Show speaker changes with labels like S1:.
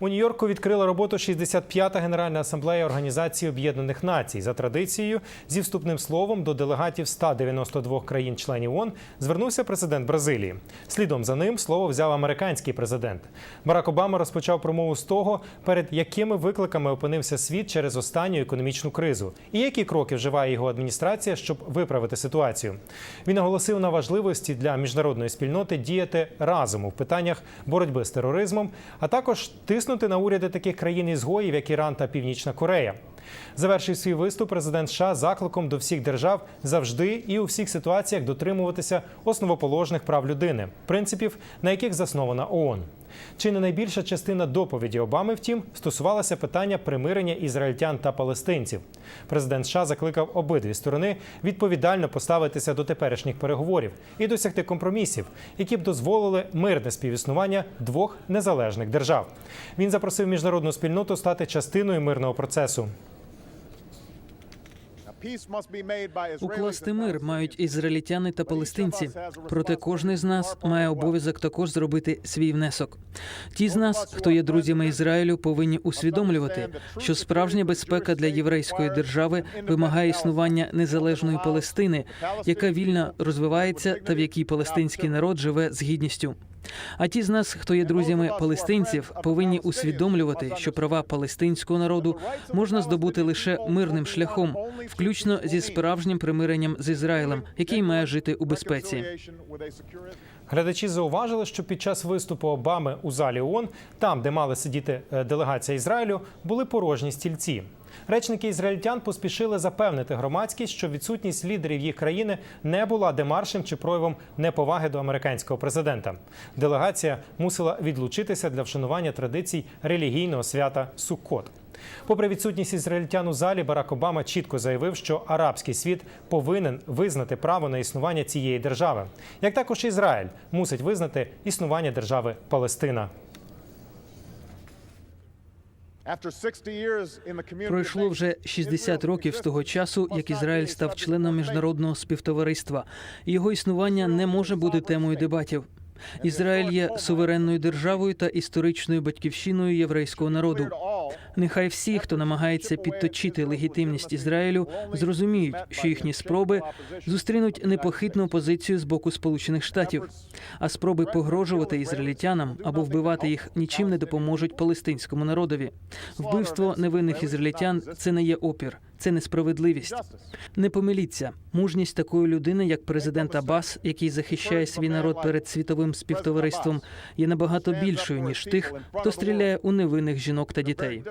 S1: У Нью-Йорку відкрила роботу 65-та Генеральна асамблея Організації Об'єднаних Націй. За традицією, зі вступним словом до делегатів 192 країн-членів ООН звернувся президент Бразилії. Слідом за ним слово взяв американський президент. Барак Обама розпочав промову з того, перед якими викликами опинився світ через останню економічну кризу, і які кроки вживає його адміністрація, щоб виправити ситуацію. Він наголосив на важливості для міжнародної спільноти діяти разом у питаннях боротьби з тероризмом, а також тиснути на уряди таких країн ізгоїв, як Іран та Північна Корея. Завершив свій виступ президент США закликом до всіх держав завжди і у всіх ситуаціях дотримуватися основоположних прав людини, принципів, на яких заснована ООН. Чи не найбільша частина доповіді Обами, втім, стосувалася питання примирення ізраїльтян та палестинців. Президент США закликав обидві сторони відповідально поставитися до теперішніх переговорів і досягти компромісів, які б дозволили мирне співіснування двох незалежних держав. Він запросив міжнародну спільноту стати частиною мирного процесу.
S2: Укласти мир мають ізраїльтяни та палестинці. Проте кожен з нас має обов'язок також зробити свій внесок. Ті з нас, хто є друзями Ізраїлю, повинні усвідомлювати, що справжня безпека для єврейської держави вимагає існування незалежної Палестини, яка вільно розвивається та в якій палестинський народ живе з гідністю. А ті з нас, хто є друзями палестинців, повинні усвідомлювати, що права палестинського народу можна здобути лише мирним шляхом, включно зі справжнім примиренням з Ізраїлем, який має жити у безпеці.
S1: Глядачі зауважили, що під час виступу Обами у залі ООН, там, де мали сидіти е, делегація Ізраїлю, були порожні стільці. Речники ізраїльтян поспішили запевнити громадськість, що відсутність лідерів їх країни не була демаршем чи проявом неповаги до американського президента. Делегація мусила відлучитися для вшанування традицій релігійного свята Суккот. Попри відсутність ізраїльтян у залі, Барак Обама чітко заявив, що арабський світ повинен визнати право на існування цієї держави, як також Ізраїль мусить визнати існування держави Палестина.
S2: Пройшло вже 60 років з того часу, як Ізраїль став членом міжнародного співтовариства. Його існування не може бути темою дебатів. Ізраїль є суверенною державою та історичною батьківщиною єврейського народу. Нехай всі, хто намагається підточити легітимність Ізраїлю, зрозуміють, що їхні спроби зустрінуть непохитну позицію з боку Сполучених Штатів, а спроби погрожувати ізраїльтянам або вбивати їх нічим не допоможуть палестинському народові. Вбивство невинних ізраїльтян це не є опір, це несправедливість. Не помиліться, мужність такої людини, як президент Абас, який захищає свій народ перед світовим співтовариством, є набагато більшою ніж тих, хто стріляє у невинних жінок та дітей.